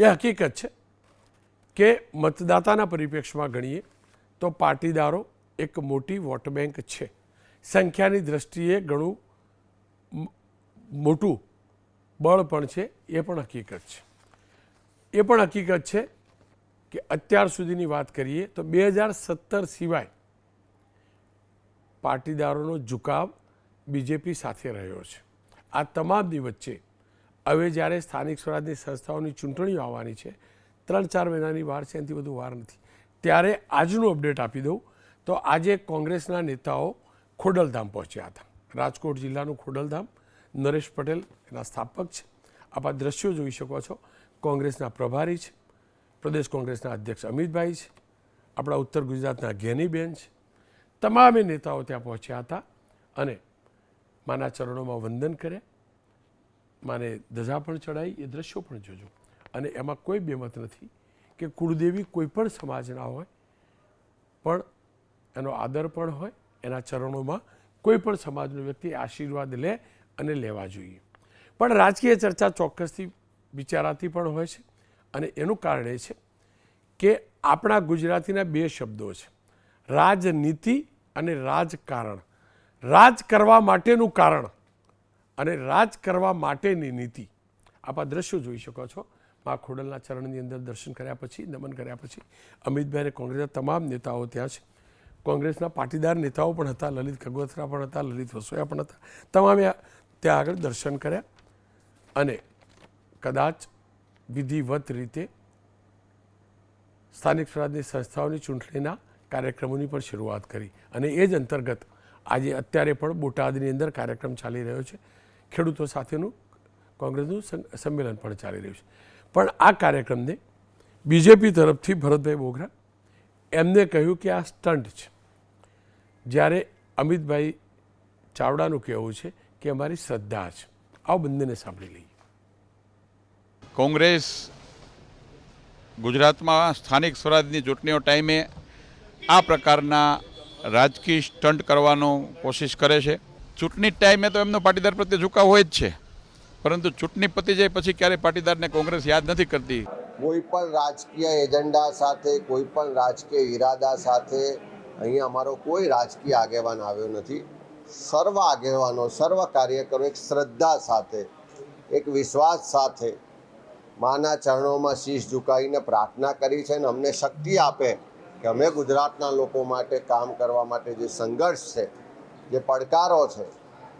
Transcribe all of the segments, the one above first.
એ હકીકત છે કે મતદાતાના પરિપ્રેક્ષમાં ગણીએ તો પાટીદારો એક મોટી વોટ બેંક છે. સંખ્યાની દ્રષ્ટિએ ઘણું મોટું બળ પણ છે, એ પણ હકીકત છે. એ પણ હકીકત છે કે અત્યાર સુધીની વાત કરીએ તો બે હજાર સત્તર સિવાય પાટીદારોનો ઝુકાવ બીજેપી સાથે રહ્યો છે. આ તમામની વચ્ચે હવે જ્યારે સ્થાનિક સ્વરાજની સંસ્થાઓની ચૂંટણીઓ આવવાની છે, ત્રણ ચાર મહિનાની વાર છે, એનાથી વધુ વાર નથી. ત્યારે આજનું અપડેટ આપી દઉં તો આજે કોંગ્રેસના નેતાઓ ખોડલધામ પહોંચ્યા હતા. રાજકોટ જિલ્લાનું ખોડલધામ, નરેશ પટેલ એના સ્થાપક છે. આપ આ દ્રશ્યો જોઈ શકો છો. કોંગ્રેસના પ્રભારી છે. પ્રદેશ કોંગ્રેસના અધ્યક્ષ અમિતભાઈ છે. આપણા ઉત્તર ગુજરાતના ઘેનીબેન છે. તમામે નેતાઓ ત્યાં પહોંચ્યા હતા અને માના ચરણોમાં વંદન કર્યા. માને ધજા પણ ચડાઈ, એ દ્રશ્યો પણ જોજો. અને એમાં કોઈ બેમત નથી કે કુળદેવી કોઈ પણ સમાજના હોય, પણ એનો આદર પણ હોય, એના ચરણોમાં કોઈ પણ સમાજનો વ્યક્તિ આશીર્વાદ લે અને લેવા જોઈએ. પણ રાજકીય ચર્ચા ચોક્કસથી વિચારાતી પણ હોય છે અને એનું કારણ એ છે કે આપણા ગુજરાતીના બે શબ્દો છે. રાજનીતિ અને રાજકારણ. રાજ કરવા માટેનું કારણ. અને રાજ કરવા માટેની નીતિ. આપ આ દ્રશ્યો જોઈ શકો છો. મા ખોડલના ચરણની અંદર દર્શન કર્યા પછી, નમન કર્યા પછી અમિતભાઈ અને કોંગ્રેસના તમામ નેતાઓ ત્યાં છે. કોંગ્રેસના પાટીદાર નેતાઓ પણ હતા, લલિત કગોત્રા પણ હતા, લલિત વસોયા પણ હતા. તમામે ત્યાં આગળ દર્શન કર્યા અને કદાચ વિધિવત રીતે સ્થાનિક સ્વરાજની સંસ્થાઓની ચૂંટણીના કાર્યક્રમોની પણ શરૂઆત કરી. અને એ જ અંતર્ગત આજે અત્યારે પણ બોટાદની અંદર કાર્યક્રમ ચાલી રહ્યો છે. ખેડૂતો સાથેનું કોંગ્રેસનું સંમેલન પણ ચાલી રહ્યું છે. પણ આ કાર્યક્રમને બીજેપી તરફથી ભરતભાઈ બોગરા એમને કહ્યું કે આ સ્ટન્ટ છે. જ્યારે અમિતભાઈ ચાવડાનું કહેવું છે કે અમારી શ્રદ્ધા છે. આ બંનેને સાંભળી લઈએ. કોંગ્રેસ ગુજરાતમાં સ્થાનિક સ્વરાજની ચૂંટણીઓ ટાઈમે આ પ્રકારના રાજકીય સ્ટન્ટ કરવાનો કોશિશ કરે છે. ચૂંટણી ટાઈમે તો એમનો પાટીદાર પ્રત્યે ઝુકાવ હોય જ છે. પરંતુ ચૂંટણી પતી જાય પછી ક્યારેય પાટીદારને કોંગ્રેસ યાદ નથી કરતી? કોઈ પણ રાજકીય એજન્ડા સાથે, કોઈ પણ રાજકીય ઈરાદા સાથે અહીંયા અમારો કોઈ રાજકીય આગેવાન આવ્યો નથી. સર્વ આગેવાનો, સર્વ કાર્યકરો એક શ્રદ્ધા સાથે, એક વિશ્વાસ સાથે માના ચરણોમાં શીશ ઝુકાવીને પ્રાર્થના કરી છે અને અમને શક્તિ આપે કે અમે ગુજરાતના લોકો માટે, કામ કરવા માટે જે સંઘર્ષ છે જે પડકારો છે,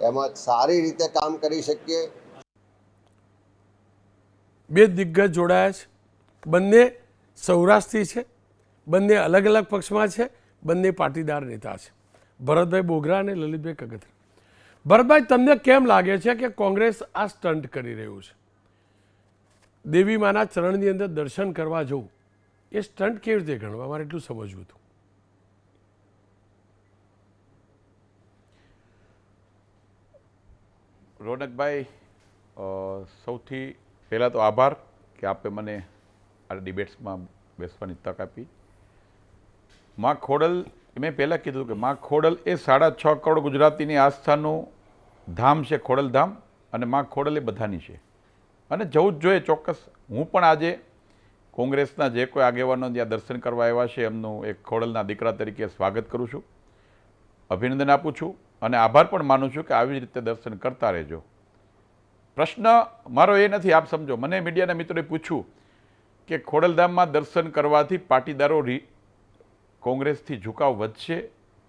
એમાં સારી રીતે કામ કરી શકીએ. બે દિગ્ગજ જોડાયા છે. બંને સૌરાષ્ટ્રી છે, બંને અલગ અલગ પક્ષમાં છે, બંને પાટીદાર નેતા છે. ભરતભાઈ બોગરા અને લલિતભાઈ કગથરા. ભરતભાઈ, તમને કેમ લાગે છે કે કોંગ્રેસ આ સ્ટન્ટ કરી રહ્યું છે? દેવી માના ચરણની અંદર દર્શન કરવા જવું, એ સ્ટન્ટ કેવી રીતે ગણવા? મારે એટલું સમજવું હતું. રોનકભાઈ સૌથી પહેલાં તો આભાર કે આપે મને આ ડિબેટ્સમાં બેસવાની તક આપી. માં ખોડલ, મેં પહેલાં કીધું કે માં ખોડલ એ સાડા છ કરોડ ગુજરાતીની આસ્થાનું ધામ છે, ખોડલ ધામ, અને માં ખોડલ એ બધાની છે. અને જવું જ જોઈએ ચોક્કસ, હું પણ આજે કોંગ્રેસના જે કોઈ આગેવાનો ત્યાં દર્શન કરવા આવ્યા છે, એમનું એક ખોડલના દીકરા તરીકે સ્વાગત કરું છું. અભિનંદન આપું છું. અને આભાર પણ માનું છું કે આવી રીતે દર્શન કરતા રહેજો. પ્રશ્ન મારો એ નથી, આપ સમજો. મને મીડિયાના મિત્રોએ પૂછ્યું કે ખોડલધામમાં દર્શન કરવાથી પાટીદારો કોંગ્રેસથી ઝુકાવ વધશે?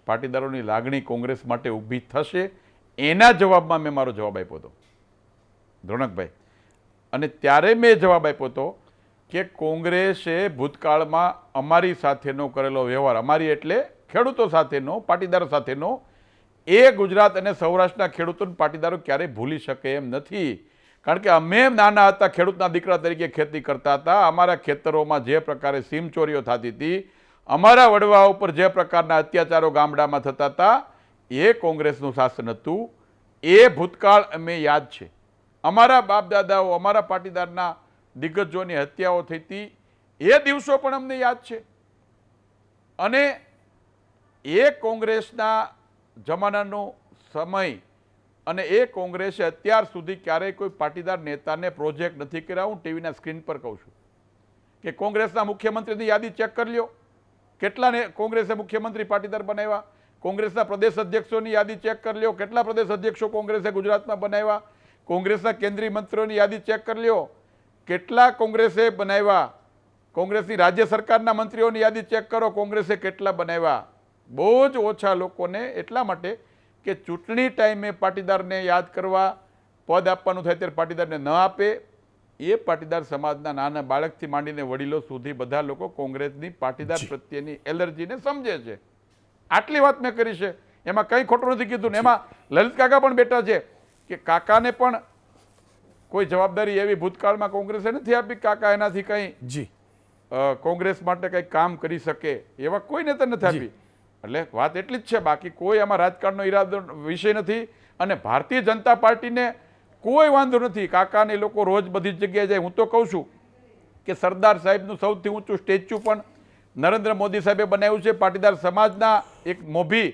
પાટીદારોની લાગણી કોંગ્રેસ માટે ઊભી થશે? એના જવાબમાં મેં મારો જવાબ આપ્યો હતો. ધ્રોણકભાઈ અને ત્યારે મેં જવાબ આપ્યો હતો કે કોંગ્રેસે ભૂતકાળમાં અમારી સાથેનો કરેલો વ્યવહાર, અમારી એટલે ખેડૂતો સાથેનો, પાટીદારો સાથેનો એ ગુજરાત અને સૌરાષ્ટ્રના ખેડૂતોને પાટીદારો ક્યારેય ભૂલી શકે એમ નથી. કારણ કે અમે નાના હતા, ખેડૂતના દીકરા તરીકે ખેતી કરતા હતા. અમારા ખેતરોમાં જે પ્રકારે સીમચોરીઓ થતી હતી, અમારા વડવા ઉપર જે પ્રકારના અત્યાચારો ગામડામાં થતા હતા, એ કોંગ્રેસનું શાસન હતું. એ ભૂતકાળ અમે યાદ છે. અમારા બાપ દાદાઓ અમારા પાટીદારના દિગ્ગજોની હત્યાઓ થઈ હતી. એ દિવસો પણ અમને યાદ છે. અને એ કોંગ્રેસના જમાનાનો સમય અને એ કોંગ્રેસે અત્યાર સુધી ક્યારેય કોઈ પાટીદાર નેતાને પ્રોજેક્ટ નથી કર્યા. હું ટીવીના સ્ક્રીન પર કહું છું કે કોંગ્રેસના મુખ્યમંત્રીની યાદી ચેક કરી લ્યો. કેટલાને કોંગ્રેસે મુખ્યમંત્રી પાટીદાર બનાવ્યા? કોંગ્રેસના પ્રદેશ અધ્યક્ષોની યાદી ચેક કરી લ્યો. કેટલા પ્રદેશ અધ્યક્ષો કોંગ્રેસે ગુજરાતમાં બનાવ્યા? કોંગ્રેસના કેન્દ્રીય મંત્રીઓની યાદી ચેક કરી લ્યો. કેટલા કોંગ્રેસે બનાવ્યા? કોંગ્રેસની રાજ્ય સરકારના મંત્રીઓની યાદી ચેક કરો. કોંગ્રેસે કેટલા બનાવ્યા? બહુ જ ઓછા લોકોને એટલા માટે કે ચૂંટણી ટાઈમે પાટીદારને યાદ કરવા પદ આપવાનું થાય ત્યારે પાટીદારને ન આપે. એ પાટીદાર સમાજના નાના બાળકથી માંડીને વડીલો સુધી બધા લોકો કોંગ્રેસની પાટીદાર પ્રત્યેની એલર્જીને સમજે છે. આટલી વાત મેં કરી છે. એમાં કંઈ ખોટું નથી કીધું. ને એમાં લલિત કાકા પણ બેઠા છે કે કાકાને પણ કોઈ જવાબદારી એવી ભૂતકાળમાં કોંગ્રેસે નથી આપી કાકા એનાથી કંઈ જી. કોંગ્રેસ માટે કંઈ કામ કરી શકે એવા કોઈ નેતા નથી આપી. એટલે વાત એટલી જ છે, બાકી કોઈ આમાં રાજકારણનો ઈરાદો વિષય નથી અને ભારતીય જનતા પાર્ટીને કોઈ વાંધો નથી. કાકાને લોકો રોજ બધી જ જગ્યાએ જાય. હું તો કહું છું કે સરદાર સાહેબનું સૌથી ઊંચું સ્ટેચ્યુ પણ નરેન્દ્ર મોદી સાહેબે બનાવ્યું છે. પાટીદાર સમાજના એક મોભી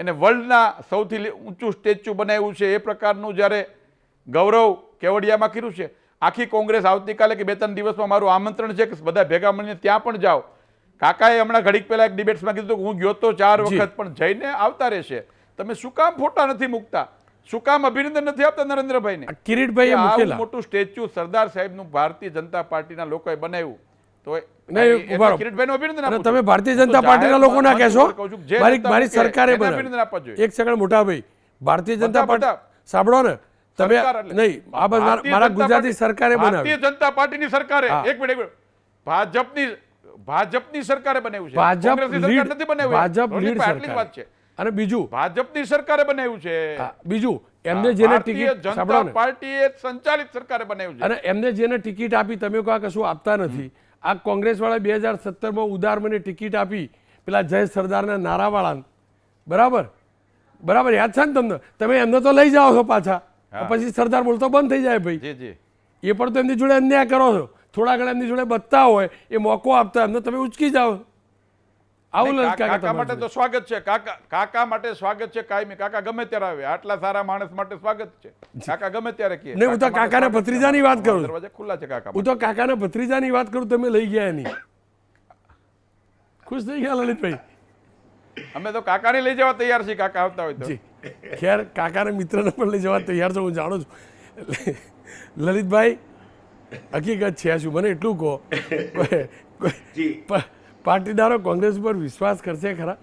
એને વર્લ્ડના સૌથી ઊંચું સ્ટેચ્યુ બનાવ્યું છે. એ પ્રકારનું જ્યારે ગૌરવ કેવડિયામાં કર્યું છે. આખી કોંગ્રેસ આવતીકાલે કે બે ત્રણ દિવસમાં મારું આમંત્રણ છે કે બધા ભેગા મળીને ત્યાં પણ જાઓ. કાકાએ હમણાં ઘડીક પહેલાં એક ડિબેટ્સમાં કીધું કે હું ગયો તો ચાર વખત પણ જઈને આવતા રહેશે. તમે શું કામ ફોટા નથી મૂકતા? શું કામ અભિનંદન નથી આપતા નરેન્દ્રભાઈને? આ કિરીટભાઈએ કે આવું મૂકેલા. મોટું સ્ટેચ્યુ સરદાર સાહેબનું ભારતીય જનતા પાર્ટીના લોકોએ બનાવ્યું. તો. તમે ભારતીય જનતા પાર્ટીના લોકો ના કહેશો મારી સરકારે. એક સેકન્ડ મોટાભાઈ ભારતીય જનતા પાર્ટી સાંભળો ને. તમે નહીં આ બસ મારા- ગુજરાતી સરકારે બનાવી ભારતીય જનતા પાર્ટીની સરકારે. એક મિનિટ. ભાજપની ભાજપની સરકારે બનાવ્યું છે. ભાજપ સરકાર નથી બનાવ્યું. ભાજપ લીડ સરકાર. વાત છે. અને બીજું? ભાજપની સરકારે બનાવ્યું છે. બીજું એમને જેને ટિકિટ જનતા ને. પાર્ટીએ સંચાલિત સરકારે બનાવ્યું છે. અને એમને જેને ટિકિટ આપી તમે કહો કશું આપતા નથી. આ કોંગ્રેસ વાળા બે હજાર સત્તરમાં ઉદાર મને ટિકિટ આપી. પેલા જય સરદારના નારાવાળા બરાબર? બરાબર યાદ છે ને તમને? તમે એમને તો લઈ જાઓ છો પાછા. પછી સરદાર બોલતો બંધ થઈ જાય ભાઈ. એ પણ તો એમની જોડે અન્યાય કરો છો. થોડા ઘણા એમની જોડે બચતા હોય એ મોકો આપતા એમને તમે ઉચકી જાઓ. આવું કાકા માટે તો સ્વાગત છે. કાકા કાકા માટે સ્વાગત છે કાયમી. કાકા ગમે ત્યારે આવે. આટલા સારા માણસ માટે સ્વાગત છે. કાકા ગમે ત્યારે કહે. નહીં, હું તો કાકા કાકાના ભત્રીજાની વાત કરું. દરવાજા ખુલ્લા છે કાકા હું તો કાકાના ભત્રીજાની વાત કરું તમે લઈ ગયા નહીં ખુશ થઈ ગયા લલિતભાઈ? અમે તો કાકાને લઈ જવા તૈયાર છીએ. કાકા આવતા હોય તો. ખેર કાકાના મિત્રને પણ લઈ જવા તૈયાર છું હું જાણું છું. લલિતભાઈ હકીકત છે શું મને એટલું કહો. પાટીદારો કોંગ્રેસ ઉપર વિશ્વાસ કરશે ખરા?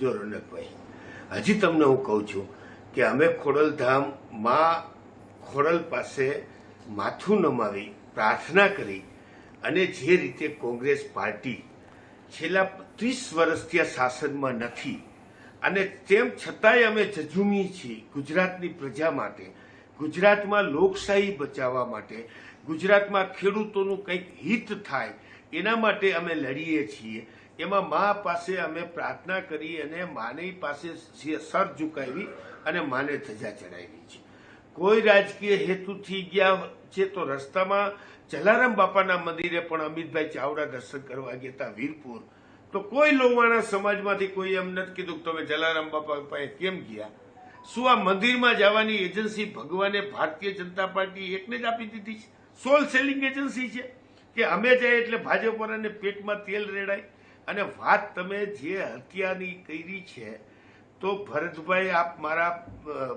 જો રોનકભાઈ હજી તમને હું કહું છું કે અમે ખોડલધામમાં ખોડલ પાસે માથું નમાવી પ્રાર્થના કરી અને જે રીતે કોંગ્રેસ પાર્ટી છેલ્લા ત્રીસ વર્ષથી આ શાસનમાં નથી અને તેમ છતાંય અમે ઝઝૂમીએ છીએ ગુજરાતની પ્રજા માટે, ગુજરાતમાં લોકશાહી બચાવવા માટે, ગુજરાતમાં ખેડૂતોનું કંઈક હિત થાય, એના માટે અમે લડીએ છીએ. એમાં મા પાસે અમે પ્રાર્થના કરી અને માની પાસે સર ઝુકાવી અને માને ધજા ચડાવી છે. કોઈ રાજકીય હેતુથી ગયા છે તો રસ્તામાં જલારામ બાપાના મંદિરે પણ અમિતભાઈ ચાવડા દર્શન કરવા ગયા હતા વીરપુર. તો કોઈ લોવાણા સમાજમાંથી કોઈ એમ નથી કીધું કે તમે જલારામ બાપા પાસે કેમ ગયા? શું આ મંદિરમાં જવાની એજન્સી ભગવાને ભારતીય જનતા પાર્ટી એકને જ આપી દીધી છે? સોલ સેલિંગ એજન્સી છે કે અમે જાય એટલે ભાજપ વાળાને પેટમાં તેલ રેડાય. અને વાત તમે જે હત્યાની કરી છે, તો ભરતભાઈ આપ મારા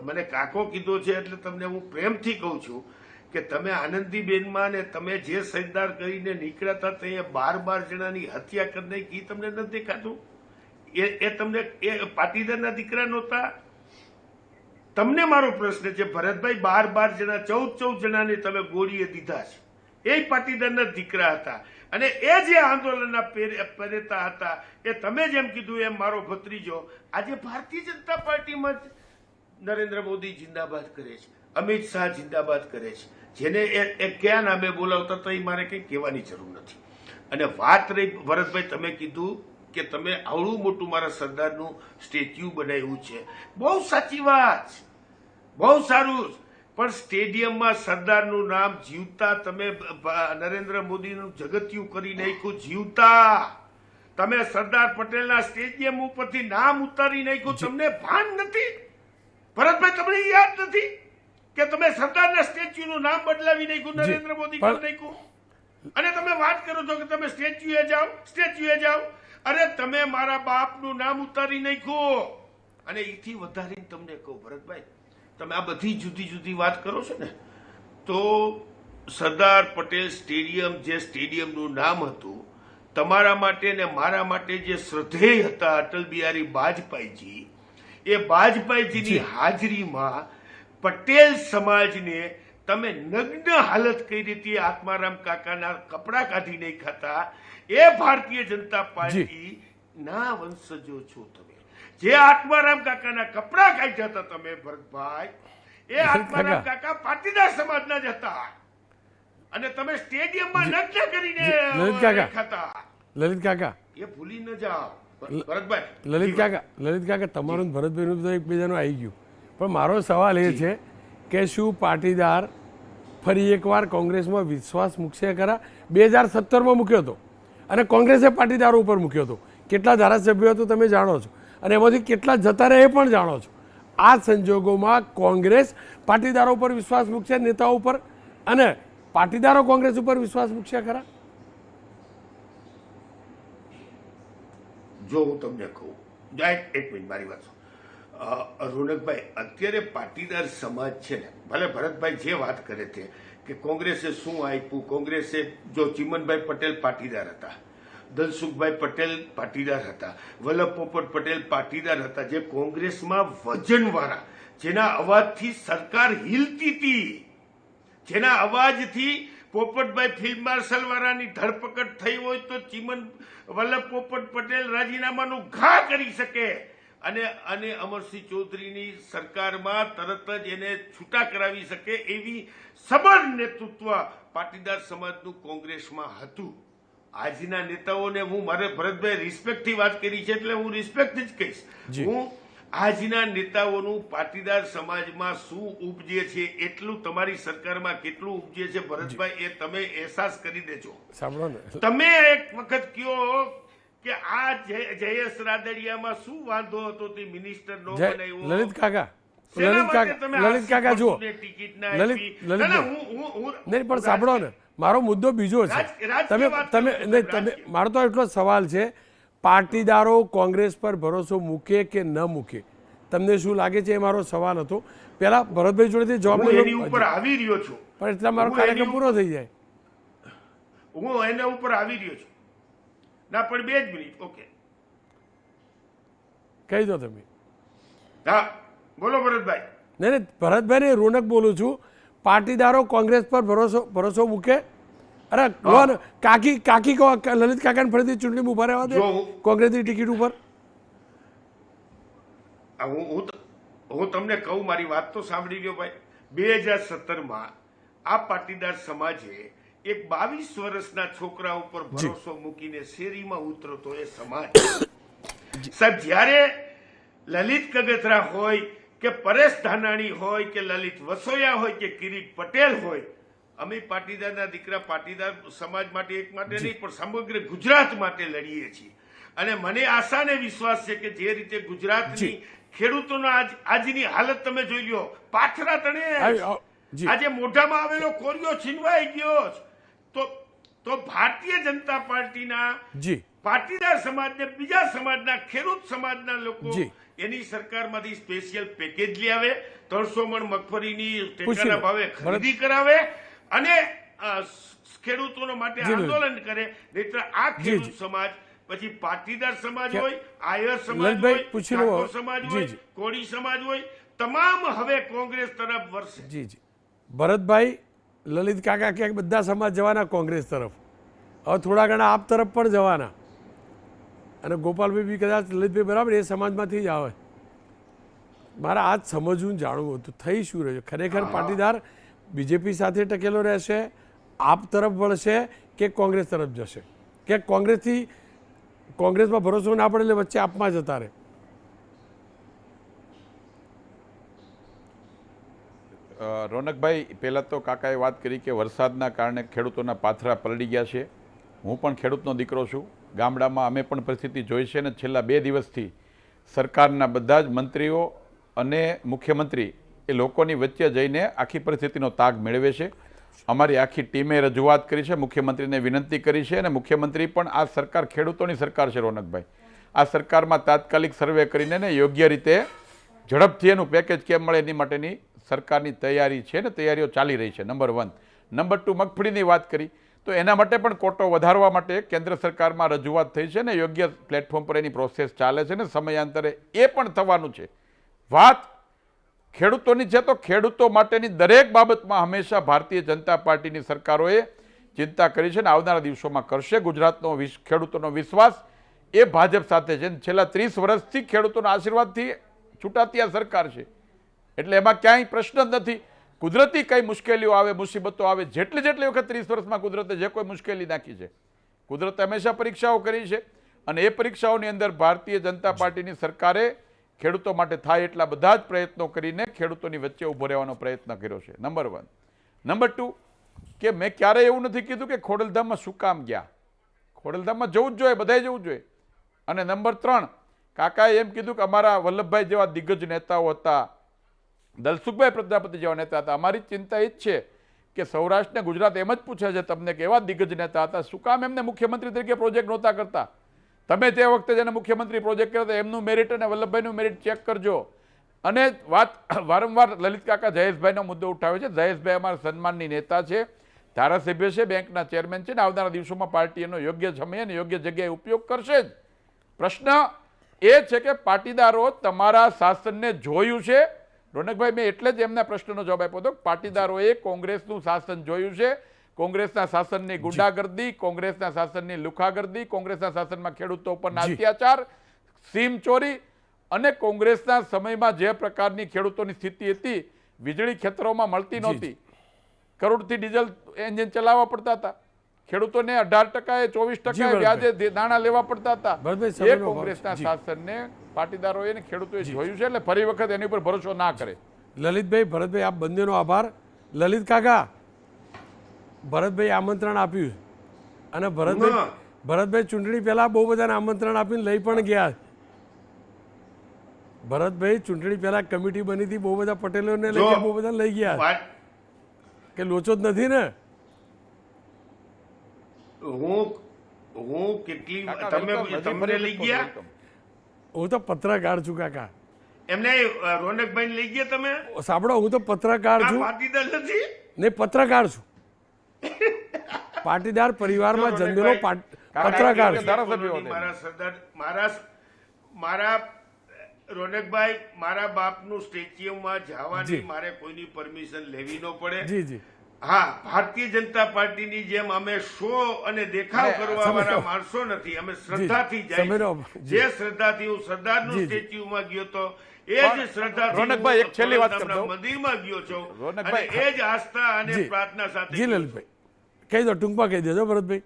મને કાકો કીધો છે એટલે તમને હું પ્રેમથી કહું છું. કે તમે આનંદીબેનમાં ને તમે જે સરદાર કરીને નીકળ્યા હતા તે બાર બાર જણાની હત્યા કરી એ તમને નથી દેખાતું? એ એ તમને, એ પાટીદારના દીકરા નહોતા? તમને મારો પ્રશ્ન છે, ભરતભાઈ બાર બાર જણા, ચૌદ ચૌદ જણાને તમે ગોળીએ દીધા છે. એ પાટીદારના દીકરા હતા. અને એ જે આંદોલનના પહેરેતા હતા, એ તમે જેમ કીધું એમ મારો ભત્રીજો આજે ભારતીય જનતા પાર્ટીમાં નરેન્દ્ર મોદી જિંદાબાદ કરે છે. અમિત શાહ જિંદાબાદ કરે છે. જેને એ કયા નામે બોલાવતા તો એ મારે કંઈ કહેવાની જરૂર નથી. અને વાત રહી ભરતભાઈ તમે કીધું કે તમે આવડું મોટું મારા સરદારનું સ્ટેચ્યુ બનાવ્યું છે. બહુ સાચી વાત. બહુ સારું. પણ સ્ટેડિયમમાં સરદારનું નામ જીવતા તમે નરેન્દ્ર મોદીનું જગત્યું કરી નાખ્યું જીવતા. તમે સરદાર પટેલના સ્ટેડિયમ ઉપરથી નામ ઉતારી નાખ્યું. તમને ભાન નથી? ભરતભાઈ તમને યાદ નથી? કે તમે સરદારના સ્ટેચ્યુનું નામ બદલાવી નાખ્યું નરેન્દ્ર મોદી કરી નાખ્યું? અને તમે વાત કરો છો કે તમે સ્ટેચ્યુએ જાઓ સ્ટેચ્યુએ જાઓ. અરે તમે મારા બાપનું નામ ઉતારી નાખ્યું. અને એથી વધારીને તમને કહું ભરતભાઈ તમે આ બધી જુદી જુદી વાત કરો છો ને તો સરદાર પટેલ સ્ટેડિયમ જે સ્ટેડિયમનું નામ હતું તમારા માટે ને મારા માટે જે શ્રદ્ધેય હતા અટલ બિહારી વાજપેયીજી એ વાજપેયીજીની હાજરીમાં પટેલ સમાજને તમે નગ્ન હાલત કઈ રીતે આત્મારામ કાકાના કપડા કાઢી નહીં ખાતા એ ભારતીય જનતા પાર્ટી ના વંશજો છો તમે. જે આત્મારામ કાકાના કપડા કાઢ્યા હતા તમે ભરતભાઈ એ આત્મારામ કાકા. પાટીદાર સમાજના જ હતા. અને તમે સ્ટેડિયમમાં નગ્ન કરીને લલિત કાકા. ખાતા લલિત કાકા. એ ભૂલી ન જાઓ. ભરતભાઈ. લલિત કાકા. લલિત કાકા તમારું ને ભરતભાઈનું તો એકબીજાનું આવી ગયું. પણ મારો સવાલ એ છે કે શું પાટીદાર ફરી એકવાર કોંગ્રેસમાં વિશ્વાસ મૂકશે? ખરા. બે હજાર સત્તરમાં મૂક્યો હતો અને કોંગ્રેસે પાટીદારો ઉપર મૂક્યો હતો. કેટલા ધારાસભ્યો હતો તમે જાણો છો. અને એમાંથી કેટલા જતા રહે એ પણ જાણો છો. આ સંજોગોમાં કોંગ્રેસ પાટીદારો ઉપર વિશ્વાસ મૂકશે નેતાઓ ઉપર? અને પાટીદારો કોંગ્રેસ ઉપર વિશ્વાસ મૂકશે ખરા? જો હું તમને કહું એક મિનિટ મારી વાત રોનકભાઈ અત્યારે પાટીદાર સમાજ છે ને, ભલે ભરતભાઈ જે વાત કરે છે કે કોંગ્રેસે શું આપ્યું, કોંગ્રેસે જો ચિમનભાઈ પટેલ પાટીદાર હતા દલસુખભાઈ પટેલ પાટીદાર હતા, વલ્લભ પોપટ પટેલ પાટીદાર હતા, જે કોંગ્રેસમાં વજનવાળા, જેના અવાજથી સરકાર હિલતી હતી, જેના અવાજથી પોપટભાઈ ફિલ્ડ માર્શલ વાળાની ધરપકડ થઈ હોય તો ચિમન, વલ્લભ પોપટ પટેલ રાજીનામાનું ઘા કરી શકે. અને અને અમરસિંહ ચૌધરીની સરકારમાં તરત જ એને છૂટા કરાવી શકે એવી સબળ નેતૃત્વ પાટીદાર સમાજનું કોંગ્રેસમાં હતું. આજના નેતાઓને હું મારે ભરતભાઈ રિસ્પેક્ટથી વાત કરી છે એટલે હું રિસ્પેક્ટ જ કહીશ. હું આજના નેતાઓનું પાટીદાર સમાજમાં શું ઉપજે છે એટલું તમારી સરકારમાં કેટલું ઉપજે છે ભરતભાઈ એ તમે અહેસાસ કરી દેજો. તમે એક વખત કયો કે આ જયેશ રાદડિયામાં શું વાંધો હતો તે મિનિસ્ટર નો બનાવ્યો લલિત કાકા લલિત કાકા લલિત કાકા જુઓ. લલિત નહીં પણ સાંભળો ને મારો મુદ્દો બીજો છે. તમે તમે નહીં તમે મારો તો એટલો સવાલ છે પાટીદારો કોંગ્રેસ પર ભરોસો મૂકે કે ન મૂકે? તમને શું લાગે છે એ મારો સવાલ હતો? પેલા ભરતભાઈ જોડેથી જવાબ ઉપર આવી રહ્યો છું. પણ એટલા મારો કાર્યક્રમ પૂરો થઈ જાય. હું એના ઉપર આવી રહ્યો છું. ના પણ બે જ મિનિટ ઓકે. કહી દો તમે. હા બોલો ભરતભાઈ. નહીં નહીં ભરતભાઈ રોનક બોલું છું. પાટીદારો કોંગ્રેસ પર ભરોસો ભરોસો મૂકે. અરે કોણ કાકી કાકી લલિત કાકાને ફરીથી ચૂંટણી ઊભા રહેવા દે કોંગ્રેસની ટિકિટ ઉપર. હું હું હું તમને કહું મારી વાત તો સાંભળી લો ભાઈ. બે હજાર સત્તરમાં આ પાટીદાર સમાજે એક બાવીસ વર્ષના છોકરા ઉપર ભરોસો મૂકીને શેરીમાં ઉતરતો એ સમાજ. સાહેબ જ્યારે લલિત કગથરા હોય કે પરેશ ધાનાણી હોય કે લલિત વસોયા હોય કે કિરીટ પટેલ હોય અમે પાટીદારના દીકરા પાટીદાર સમાજ માટે એક માટે નહીં પણ સમગ્ર ગુજરાત માટે લડીએ છીએ. અને મને આશા ને વિશ્વાસ છે કે જે રીતે ગુજરાતની ખેડૂતોનો આજની હાલત તમે જોઈ લો પાથરા તણે આજે મોઢામાં આવેલો કોરિયો છીનવાઈ ગયો છે. તો ભારતીય જનતા પાર્ટીના જી. પાટીદાર સમાજને બીજા સમાજના ખેડૂત સમાજના લોકો એની સરકારમાંથી સ્પેશિયલ પેકેજ લઈ આવે. ત્રણસો મણ મગફળીની ટેકાના ભાવે ખરીદી કરાવે અને ખેડૂતોનો માટે આંદોલન કરે. નહીતર આ ખેડૂત સમાજ પછી પાટીદાર સમાજ હોય આયર સમાજ હોય સમાજ હોય કોળી સમાજ હોય તમામ હવે કોંગ્રેસ તરફ વરસે જી જી. ભરતભાઈ લલિત કાકા ક્યાંક બધા સમાજ જવાના કોંગ્રેસ તરફ. હવે થોડા ઘણા આપ તરફ પણ જવાના. અને ગોપાલભાઈ બી કદાચ લલિતભાઈ બરાબર એ સમાજમાંથી જ આવે. મારે આ જ સમજવું જાણવું હતું. થઈ શું રહ્યું? ખરેખર પાટીદાર બીજેપી સાથે ટકેલો રહેશે આપ તરફ વળશે કે કોંગ્રેસ તરફ જશે? કે કોંગ્રેસથી કોંગ્રેસમાં ભરોસો ના પડે એટલે વચ્ચે આપમાં જતા રહે? રોનકભાઈ, પહેલાં તો કાકાએ વાત કરી કે વરસાદના કારણે ખેડૂતોના પાથરા પલળી ગયા છે. હું પણ ખેડૂતનો દીકરો છું. ગામડામાં અમે પણ પરિસ્થિતિ જોઈ છે અને છેલ્લા બે દિવસથી સરકારના બધા જ મંત્રીઓ અને મુખ્યમંત્રી એ લોકોની વચ્ચે જઈને આખી પરિસ્થિતિનો તાગ મેળવે છે. અમારી આખી ટીમે રજૂઆત કરી છે, મુખ્યમંત્રીને વિનંતી કરી છે અને મુખ્યમંત્રી પણ આ સરકાર ખેડૂતોની સરકાર છે રોનકભાઈ. આ સરકારમાં તાત્કાલિક સર્વે કરીને યોગ્ય રીતે ઝડપથી એનું પેકેજ કેમ મળે એની માટેની સરકારની તૈયારી છે ને તૈયારીઓ ચાલી રહી છે નંબર વન નંબર ટુ મગફળીની વાત કરી, તો એના માટે પણ કોટો વધારવા માટે કેન્દ્ર સરકારમાં રજૂઆત થઈ છે ને યોગ્ય પ્લેટફોર્મ પર એની પ્રોસેસ ચાલે છે ને સમયાંતરે એ પણ થવાનું છે. વાત, ખેડૂતોની છે તો ખેડૂતો માટેની દરેક બાબતમાં હંમેશા ભારતીય જનતા પાર્ટીની સરકારોએ ચિંતા કરી છે ને આવનારા દિવસોમાં કરશે. ગુજરાતનો ખેડૂતોનો વિશ્વાસ એ ભાજપ સાથે છે છેલ્લા ત્રીસ વર્ષથી ખેડૂતોના આશીર્વાદથી છૂટાતી આ સરકાર છે. એટલે એમાં ક્યાંય પ્રશ્ન જ નથી. કુદરતી કઈ મુશ્કેલીઓ આવે, મુસીબતો આવે, જેટલી જેટલી વખત ત્રીસ વર્ષમાં કુદરતે જે કોઈ મુશ્કેલી નાખી છે. કુદરતે હંમેશા પરીક્ષાઓ કરી છે અને એ પરીક્ષાઓની અંદર ભારતીય જનતા પાર્ટીની સરકારે ખેડૂતો માટે થાય એટલા બધા જ પ્રયત્નો કરીને ખેડૂતોની વચ્ચે ઊભો રહેવાનો પ્રયત્ન કર્યો છે. નંબર વન નંબર ટુ કે મેં ક્યારેય એવું નથી કીધું કે ખોડલધામમાં શું કામ ગયા. ખોડલધામમાં જવું જ જોઈએ બધાએ જવું જોઈએ. અને નંબર ત્રણ, કાકાએ એમ કીધું કે અમારા વલ્લભભાઈ જેવા દિગ્ગજ નેતાઓ હતા. દલસુખભાઈ પ્રજાપતિ જેવા નેતા હતા. અમારી ચિંતા એ જ છે કે સૌરાષ્ટ્રને ગુજરાત એમ જ પૂછે છે, તમને કેવા દિગ્ગજ નેતા હતા? શું કામ એમને મુખ્યમંત્રી તરીકે પ્રોજેક્ટ નહોતા કરતા? તમે તે વખતે જેને મુખ્યમંત્રી પ્રોજેક્ટ કર્યો એમનું મેરિટ અને વલ્લભભાઈનું મેરિટ ચેક કરજો. અને વાત વારંવાર લલિત કાકા જયેશભાઈનો મુદ્દો ઉઠાવે છે. જયેશભાઈ અમારા સન્માનની નેતા છે, ધારાસભ્ય છે, બેંકના ચેરમેન છે ને આવનારા દિવસોમાં પાર્ટી એનો યોગ્ય સમયે અને યોગ્ય જગ્યાએ ઉપયોગ કરશે જ. પ્રશ્ન એ છે કે પાટીદારો તમારા શાસનને જોયું છે રોનકભાઈ મેં એટલે જ એમના પ્રશ્નનો જવાબ આપ્યો હતો. પાટીદારોએ કોંગ્રેસનું શાસન જોયું છે. કોંગ્રેસના શાસનની ગુંડાગર્દી કોંગ્રેસના શાસનની લુખાગર્દી કોંગ્રેસના શાસનમાં ખેડૂતો ઉપરના અત્યાચાર સીમ ચોરી અને કોંગ્રેસના સમયમાં જે પ્રકારની ખેડૂતોની સ્થિતિ હતી વીજળી ખેતરોમાં મળતી નહોતી. કરોડથી ડીઝલ એન્જિન ચલાવવા પડતા હતા. ખેડૂતોને અઢાર ટકાએ ચોવીસ ટકાએ ભરતભાઈ. વ્યાજે નાણાં લેવા પડતા હતા. એ. કોંગ્રેસના શાસનને પાટીદારોએ અને ખેડૂતોએ જોયું છે એટલે ફરી વખત એની ઉપર ભરોસો ના કરે. લલિતભાઈ ભરતભાઈ આપ બંનેનો આભાર. લલિત કાકા ભરતભાઈ આમંત્રણ આપ્યું. અને ભરતભાઈ ભરતભાઈ ચૂંટણી પહેલા બહુ બધાને આમંત્રણ આપીને લઈ પણ ગયા. ભરતભાઈ ચૂંટણી પહેલા કમિટી બની હતી બહુ બધા પટેલોને લઈ બહુ બધા લઈ ગયા. કે લોચો જ નથી ને? હું હું કેટલી તમે તમને લઈ ગયા. હું તો પત્રકાર છું કાકા. એમને રોનકભાઈ લઈ ગયા તમે? સાંભળો હું તો પત્રકાર છું. પાટીદાર નથી? ને પત્રકાર છું. પાટીદાર પરિવારમાં જન્મેલો પત્રકાર. મારા સરદાર મારા મારા રોનકભાઈ મારા બાપનું સ્ટેચ્યુમાં જવાની. મારે કોઈની પરમિશન લેવી ન પડે. જી જી. હા ભારતીય જનતા પાર્ટીની જેમ અમે શો અને દેખાવ કરવા વાળા માણસો નથી. અમે શ્રદ્ધાથી જાય જે. શ્રદ્ધાથી હું સરદારનું સ્ટેચ્યુ સ્ટેચ્યુમાં ગયો તો એ જ શ્રદ્ધા શ્રદ્ધાથી રોનકભાઈ, એક છેલ્લી વાત કરતો. મંદિરમાં ગયો છો અને એ જ આસ્થા અને પ્રાર્થના સાથે જી લલિતભાઈ. કહી દો ટૂંકમાં કહી દેજો ભરતભાઈ.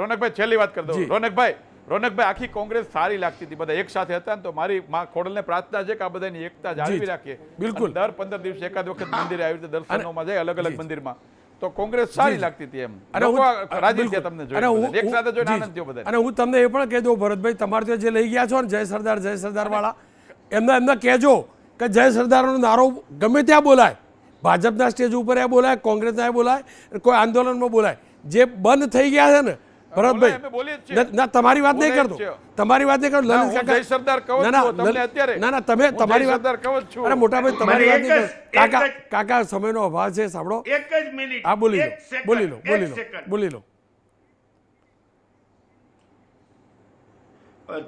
રોનકભાઈ છેલ્લી વાત કરી દો રોનકભાઈ રોનકભાઈ આખી કોંગ્રેસ સારી લાગતી હતી. બધા એક સાથે હતા ને તો મારી માં ખોડલને પ્રાર્થના છે કે આ બધાની એકતા જાળવી. રાખીએ. બિલકુલ. દર પંદર દિવસે એકાદ વખત મંદિરે આવી રીતે દર્શનોમાં જાય અલગ અલગ મંદિરમાં. તો કોંગ્રેસ સારી લાગતી હતી એમ. અને હું- રાજી છે તમને જોઈને. એક સાથે જોઈને આનંદ થયો બધા અને હું તમને એ પણ કહી દઉં ભરતભાઈ તમારે ત્યાં જે લઈ ગયા છો ને જય સરદાર જય સરદાર વાળા એમને એમને કહેજો કે જય સરદારનો નારો ગમે ત્યાં બોલાય. ભાજપના સ્ટેજ ઉપર એ બોલાય કોંગ્રેસના એ બોલાય કોઈ આંદોલનમાં બોલાય. જે બંધ થઈ ગયા છે ને ભરતભાઈ ના તમારી વાત નહીં કરતો તમારી વાત નહીં કરતો લલિત કાકા- સરદાર કહું ના, ના, તમને અત્યારે. ના ના તમે તમારી વાત સરદાર કહું છો. અરે મોટાભાઈ તમારી વાત નહીં. કાકા કાકા સમયનો અભાવ છે સાંભળો એક જ મિનિટ આ બોલી લો બોલી લો એક બોલી લો સેકન્ડ. બોલી લો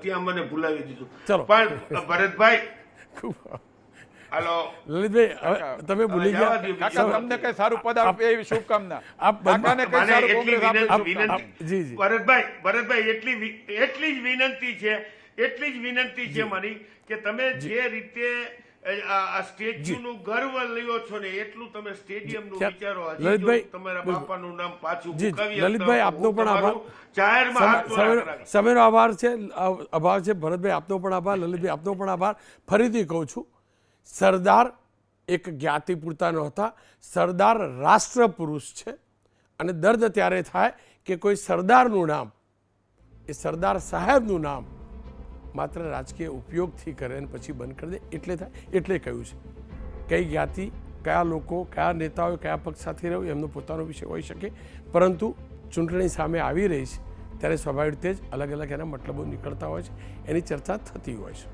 ત્યાં મને ભૂલાવી દીધું ચલો. પણ ભરતભાઈ ખૂબ- હાલો. લલિતભાઈ તમે ભૂલી ગયા. કાકા તમને કઈ સારું પદ આપે એવી શુભકામના. આપ બંધ- કાકાને કઈ સારું એટલી કોંગ્રેસ આપે જી, જી. ભરતભાઈ ભરતભાઈ એટલી એટલી જ વિનંતી છે એટલી જ વિનંતી છે મારી કે તમે જે. રીતે આ સ્ટેચ્યુનું ગર્વ લ્યો છો ને એટલું તમે સ્ટેડિયમનું વિચારો. હજી લલિતભાઈ, તમારા. બાપાનું નામ પાછું લલિતભાઈ, આપનો પણ આભાર. જાહેરમાં સમયનો આભાર છે અભાવ છે. ભરતભાઈ આપનો પણ આભાર લલિતભાઈ આપનો પણ આભાર. ફરીથી કહું છું સરદાર એક જ્ઞાતિ પૂરતા નહોતા સરદાર રાષ્ટ્ર પુરુષ છે. અને દર્દ ત્યારે થાય કે કોઈ સરદારનું નામ, એ સરદાર સાહેબનું નામ માત્ર રાજકીય ઉપયોગથી કરે અને પછી બંધ કરી દે. એટલે થાય, એટલે કહ્યું છે. કઈ જ્ઞાતિ, કયા લોકો, કયા નેતાઓ, કયા પક્ષ સાથે રહ્યું એમનો પોતાનો વિષય હોઈ શકે. પરંતુ ચૂંટણી સામે આવી રહી છે, ત્યારે સ્વાભાવિક રીતે જ અલગ અલગ એના મતલબો નીકળતા હોય છે. એની ચર્ચા થતી હોય છે.